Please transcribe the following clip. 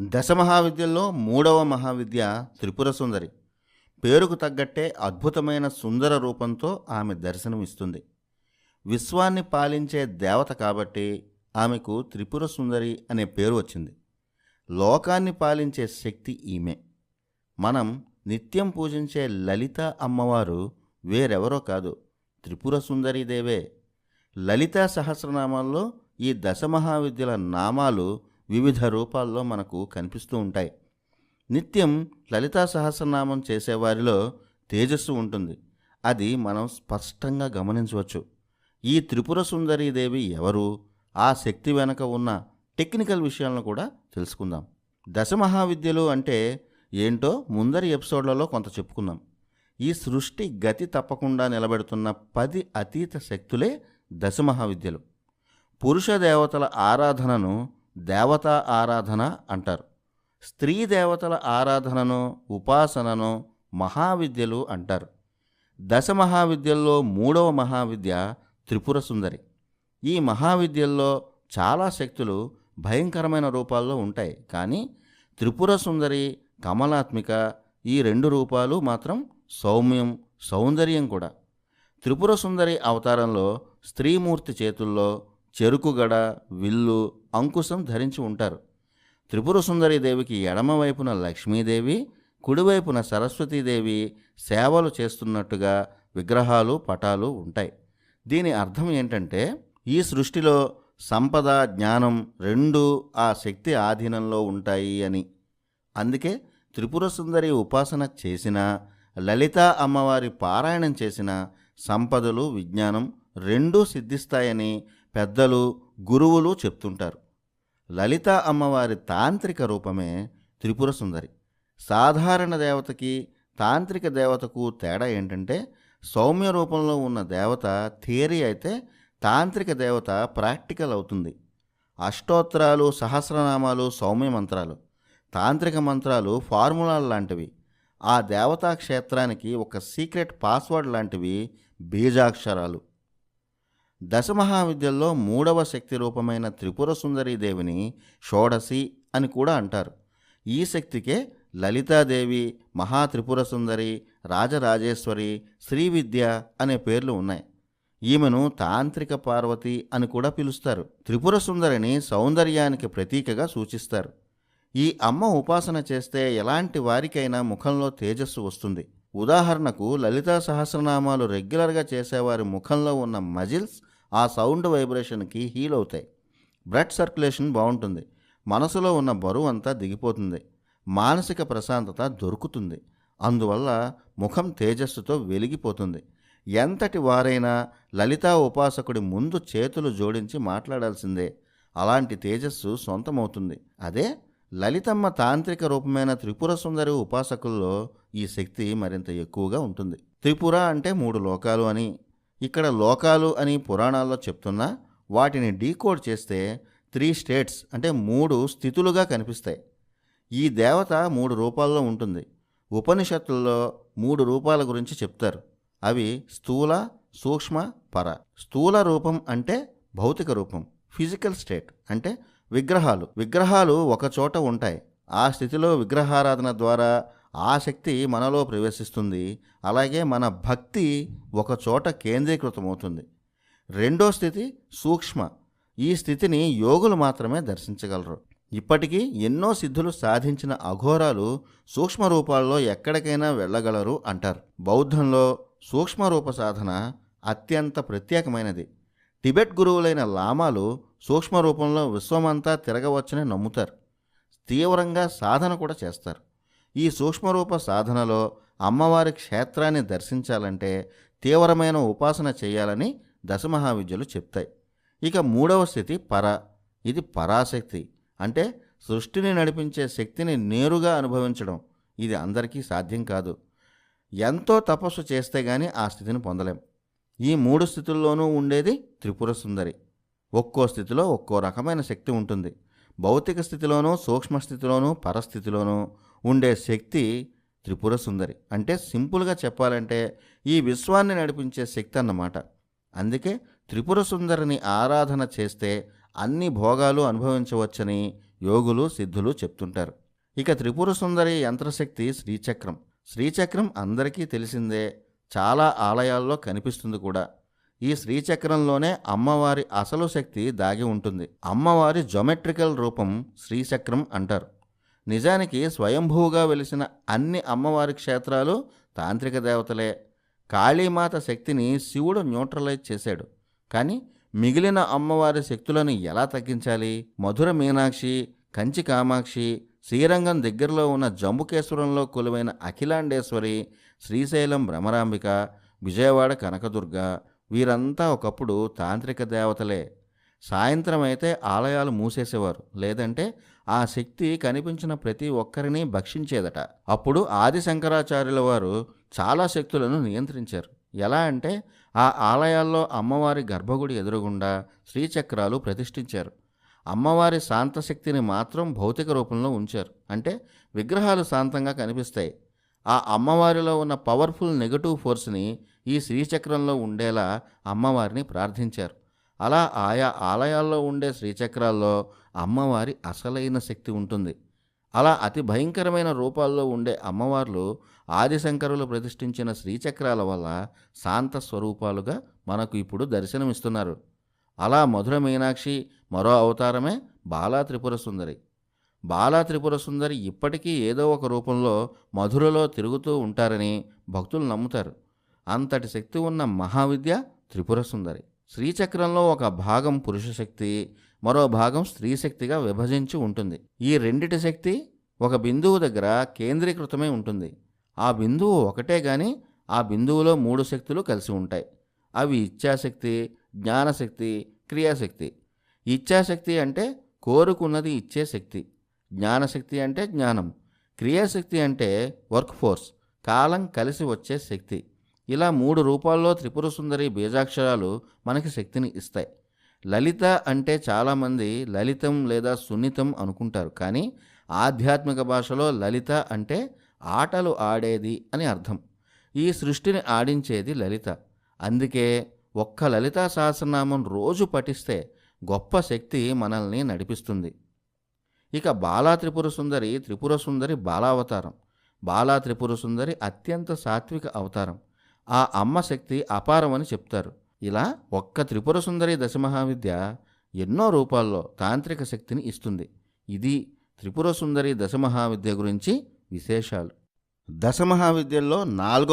దశ మహావిద్యల్లో మూడవ మహావిద్య త్రిపుర సుందరి. పేరుకు తగ్గట్టే అద్భుతమైన సుందర రూపంతో ఆమె దర్శనమిస్తుంది. విశ్వాన్ని పాలించే దేవత కాబట్టి ఆమెకు త్రిపుర సుందరి అనే పేరు వచ్చింది. లోకాన్ని పాలించే శక్తి ఈమె. మనం నిత్యం పూజించే లలిత అమ్మవారు వేరెవరో కాదు త్రిపుర సుందరీదేవే లలితా సహస్రనామాల్లో ఈ దశమహావిద్యల నామాలు వివిధ రూపాల్లో మనకు కనిపిస్తూ ఉంటాయి. నిత్యం లలితా సహస్రనామం చేసేవారిలో తేజస్సు ఉంటుంది. అది మనం స్పష్టంగా గమనించవచ్చు. ఈ త్రిపుర సుందరీదేవి ఎవరు? ఆ శక్తి వెనక ఉన్న టెక్నికల్ విషయాలను కూడా తెలుసుకుందాం. దశమహావిద్యలు అంటే ఏంటో ముందరి ఎపిసోడ్లలో కొంత చెప్పుకుందాం. ఈ సృష్టి గతి తప్పకుండా నిలబెడుతున్న పది అతీత శక్తులే దశమహావిద్యలు పురుష దేవతల ఆరాధనను దేవతా ఆరాధన అంటారు. స్త్రీ దేవతల ఆరాధనను ఉపాసనను మహావిద్యలు అంటారు. దశ మహావిద్యల్లో మూడవ మహావిద్య త్రిపుర సుందరి. ఈ మహావిద్యల్లో చాలా శక్తులు భయంకరమైన రూపాల్లో ఉంటాయి. కానీ త్రిపుర సుందరి కమలాత్మిక ఈ రెండు రూపాలు మాత్రం సౌమ్యం సౌందర్యం కూడా. త్రిపుర సుందరి అవతారంలో స్త్రీమూర్తి చేతుల్లో చెరుకుగడ విల్లు అంకుశం ధరించి ఉంటారు. త్రిపుర సుందరి దేవికి ఎడమవైపున లక్ష్మీదేవి కుడివైపున సరస్వతీదేవి సేవలు చేస్తున్నట్టుగా విగ్రహాలు పటాలు ఉంటాయి. దీని అర్థం ఏంటంటే ఈ సృష్టిలో సంపద జ్ఞానం రెండూ ఆ శక్తి ఆధీనంలో ఉంటాయి అని. అందుకే త్రిపుర సుందరి ఉపాసన చేసిన లలిత అమ్మవారి పారాయణం చేసిన సంపదలు విజ్ఞానం రెండూ సిద్ధిస్తాయని పెద్దలు గురువులు చెప్తుంటారు. లలిత అమ్మవారి తాంత్రిక రూపమే త్రిపుర సుందరి. సాధారణ దేవతకి తాంత్రిక దేవతకు తేడా ఏంటంటే సౌమ్య రూపంలో ఉన్న దేవత థియరీ అయితే తాంత్రిక దేవత ప్రాక్టికల్ అవుతుంది. అష్టోత్తరాలు సహస్రనామాలు సౌమ్య మంత్రాలు తాంత్రిక మంత్రాలు ఫార్ములాలు లాంటివి. ఆ దేవతా క్షేత్రానికి ఒక సీక్రెట్ పాస్వర్డ్ లాంటివి బీజాక్షరాలు. దశమహావిద్యల్లో మూడవ శక్తి రూపమైన త్రిపుర సుందరీ దేవిని షోడసి అని కూడా అంటారు. ఈ శక్తికే లలితాదేవి మహాత్రిపుర సుందరి రాజరాజేశ్వరి శ్రీవిద్య అనే పేర్లు ఉన్నాయి. ఈమెను తాంత్రిక పార్వతి అని కూడా పిలుస్తారు. త్రిపుర సుందరిని సౌందర్యానికి ప్రతీకగా సూచిస్తారు. ఈ అమ్మ ఉపాసన చేస్తే ఎలాంటి వారికైనా ముఖంలో తేజస్సు వస్తుంది. ఉదాహరణకు లలితా సహస్రనామాలు రెగ్యులర్గా చేసేవారి ముఖంలో ఉన్న మజిల్స్ ఆ సౌండ్ వైబ్రేషన్కి హీల్ అవుతాయి. బ్లడ్ సర్క్యులేషన్ బాగుంటుంది. మనసులో ఉన్న బరువు అంతా దిగిపోతుంది. మానసిక ప్రశాంతత దొరుకుతుంది. అందువల్ల ముఖం తేజస్సుతో వెలిగిపోతుంది. ఎంతటి వారైనా లలితా ఉపాసకుడి ముందు చేతులు జోడించి మాట్లాడాల్సిందే. అలాంటి తేజస్సు సొంతమవుతుంది. అదే లలితమ్మ తాంత్రిక రూపమైన త్రిపుర సుందరి ఉపాసకుల్లో ఈ శక్తి మరింత ఎక్కువగా ఉంటుంది. త్రిపుర అంటే మూడు లోకాలు అని. ఇక్కడ లోకాలు అని పురాణాల్లో చెప్తున్నా వాటిని డీకోడ్ చేస్తే త్రీ స్టేట్స్ అంటే మూడు స్థితులుగా కనిపిస్తాయి. ఈ దేవత మూడు రూపాల్లో ఉంటుంది. ఉపనిషత్తుల్లో మూడు రూపాల గురించి చెప్తారు. అవి స్థూల సూక్ష్మ పర. స్థూల రూపం అంటే భౌతిక రూపం ఫిజికల్ స్టేట్ అంటే విగ్రహాలు. విగ్రహాలు ఒకచోట ఉంటాయి. ఆ స్థితిలో విగ్రహారాధన ద్వారా ఆ శక్తి మనలో ప్రవేశిస్తుంది. అలాగే మన భక్తి ఒక చోట కేంద్రీకృతమవుతుంది. రెండో స్థితి సూక్ష్మ. ఈ స్థితిని యోగులు మాత్రమే దర్శించగలరు. ఇప్పటికీ ఎన్నో సిద్ధులు సాధించిన అఘోరాలు సూక్ష్మ రూపాల్లో ఎక్కడికైనా వెళ్ళగలరు అంటారు. బౌద్ధంలో సూక్ష్మరూప సాధన అత్యంత ప్రత్యేకమైనది. టిబెట్ గురువులైన లామాలు సూక్ష్మ రూపంలో విశ్వమంతా తిరగవచ్చని నమ్ముతారు. తీవ్రంగా సాధన కూడా చేస్తారు. ఈ సూక్ష్మరూప సాధనలో అమ్మవారి క్షేత్రాన్ని దర్శించాలంటే తీవ్రమైన ఉపాసన చేయాలని దశమహావిద్యలు చెప్తాయి. ఇక మూడవ స్థితి పర. ఇది పరాశక్తి. అంటే సృష్టిని నడిపించే శక్తిని నేరుగా అనుభవించడం. ఇది అందరికీ సాధ్యం కాదు. ఎంతో తపస్సు చేస్తే గాని ఆ స్థితిని పొందలేం. ఈ మూడు స్థితుల్లోనూ ఉండేది త్రిపుర సుందరి. ఒక్కో స్థితిలో ఒక్కో రకమైన శక్తి ఉంటుంది. భౌతిక స్థితిలోనూ సూక్ష్మ స్థితిలోనూ పరస్థితిలోనూ ఉండే శక్తి త్రిపుర సుందరి. అంటే సింపుల్గా చెప్పాలంటే ఈ విశ్వాన్ని నడిపించే శక్తి అన్నమాట. అందుకే త్రిపుర సుందరిని ఆరాధన చేస్తే అన్ని భోగాలు అనుభవించవచ్చని యోగులు సిద్ధులు చెప్తుంటారు. ఇక త్రిపుర సుందరి యంత్రశక్తి శ్రీచక్రం. శ్రీచక్రం అందరికీ తెలిసిందే చాలా ఆలయాల్లో కనిపిస్తుంది కూడా. ఈ శ్రీచక్రంలోనే అమ్మవారి అసలు శక్తి దాగి ఉంటుంది. అమ్మవారి జొమెట్రికల్ రూపం శ్రీచక్రం అంటారు. నిజానికి స్వయంభూగా వెలిసిన అన్ని అమ్మవారి క్షేత్రాలు తాంత్రిక దేవతలే. కాళీమాత శక్తిని శివుడు న్యూట్రలైజ్ చేశాడు. కానీ మిగిలిన అమ్మవారి శక్తులను ఎలా తగ్గించాలి? మధుర మీనాక్షి కంచి కామాక్షి శ్రీరంగం దగ్గరలో ఉన్న జంబుకేశ్వరంలో కొలువైన అఖిలాండేశ్వరి శ్రీశైలం భ్రమరాంబిక విజయవాడ కనకదుర్గ వీరంతా ఒకప్పుడు తాంత్రిక దేవతలే. సాయంత్రం అయితే ఆలయాలు మూసేసేవారు. లేదంటే ఆ శక్తి కనిపించిన ప్రతి ఒక్కరిని భక్షించేదట. అప్పుడు ఆది శంకరాచార్యుల వారు చాలా శక్తులను నియంత్రించారు. ఎలా అంటే ఆ ఆలయాల్లో అమ్మవారి గర్భగుడి ఎదురుగుండా శ్రీచక్రాలు ప్రతిష్ఠించారు. అమ్మవారి శాంతశక్తిని మాత్రం భౌతిక రూపంలో ఉంచారు. అంటే విగ్రహాలు శాంతంగా కనిపిస్తాయి. ఆ అమ్మవారిలో ఉన్న పవర్ఫుల్ నెగటివ్ ఫోర్స్ని ఈ శ్రీచక్రంలో ఉండేలా అమ్మవారిని ప్రార్థించారు. అలా ఆయా ఆలయాల్లో ఉండే శ్రీచక్రాల్లో అమ్మవారి అసలైన శక్తి ఉంటుంది. అలా అతి భయంకరమైన రూపాల్లో ఉండే అమ్మవార్లు ఆదిశంకరులు ప్రతిష్ఠించిన శ్రీచక్రాల వల్ల శాంత స్వరూపాలుగా మనకు ఇప్పుడు దర్శనమిస్తున్నారు. అలా మధుర మీనాక్షి మరో అవతారమే బాలా త్రిపుర సుందరి. బాలా త్రిపుర సుందరి ఇప్పటికీ ఏదో ఒక రూపంలో మధురలో తిరుగుతూ ఉంటారని భక్తులు నమ్ముతారు. అంతటి శక్తి ఉన్న మహావిద్య త్రిపుర సుందరి. శ్రీచక్రంలో ఒక భాగం పురుష శక్తి మరో భాగం స్త్రీ శక్తిగా విభజించి ఉంటుంది. ఈ రెండిటి శక్తి ఒక బిందువు దగ్గర కేంద్రీకృతమై ఉంటుంది. ఆ బిందువు ఒకటే కానీ ఆ బిందువులో మూడు శక్తులు కలిసి ఉంటాయి. అవి ఇచ్ఛాశక్తి జ్ఞానశక్తి క్రియాశక్తి. ఇచ్ఛాశక్తి అంటే కోరుకున్నది ఇచ్చే శక్తి. జ్ఞానశక్తి అంటే జ్ఞానం. క్రియాశక్తి అంటే వర్క్ ఫోర్స్ కాలం కలిసి వచ్చే శక్తి. ఇలా మూడు రూపాల్లో త్రిపుర సుందరి బీజాక్షరాలు మనకి శక్తిని ఇస్తాయి. లలిత అంటే చాలామంది లలితం లేదా సున్నితం అనుకుంటారు. కానీ ఆధ్యాత్మిక భాషలో లలిత అంటే ఆటలు ఆడేది అని అర్థం. ఈ సృష్టిని ఆడించేది లలిత. అందుకే ఒక్క లలితా సహస్రనామం రోజు పఠిస్తే గొప్ప శక్తి మనల్ని నడిపిస్తుంది. ఇక బాలా త్రిపుర సుందరి త్రిపుర సుందరి బాలావతారం. బాలా త్రిపుర సుందరి అత్యంత సాత్విక అవతారం. ఆ అమ్మ శక్తి అపారమని చెప్తారు. ఇలా ఒక్క త్రిపుర సుందరి దశమహావిద్య ఎన్నో రూపాల్లో తాంత్రిక శక్తిని ఇస్తుంది. ఇది త్రిపుర సుందరి దశమహావిద్య గురించి విశేషాలు. దశమహావిద్యల్లో నాలుగో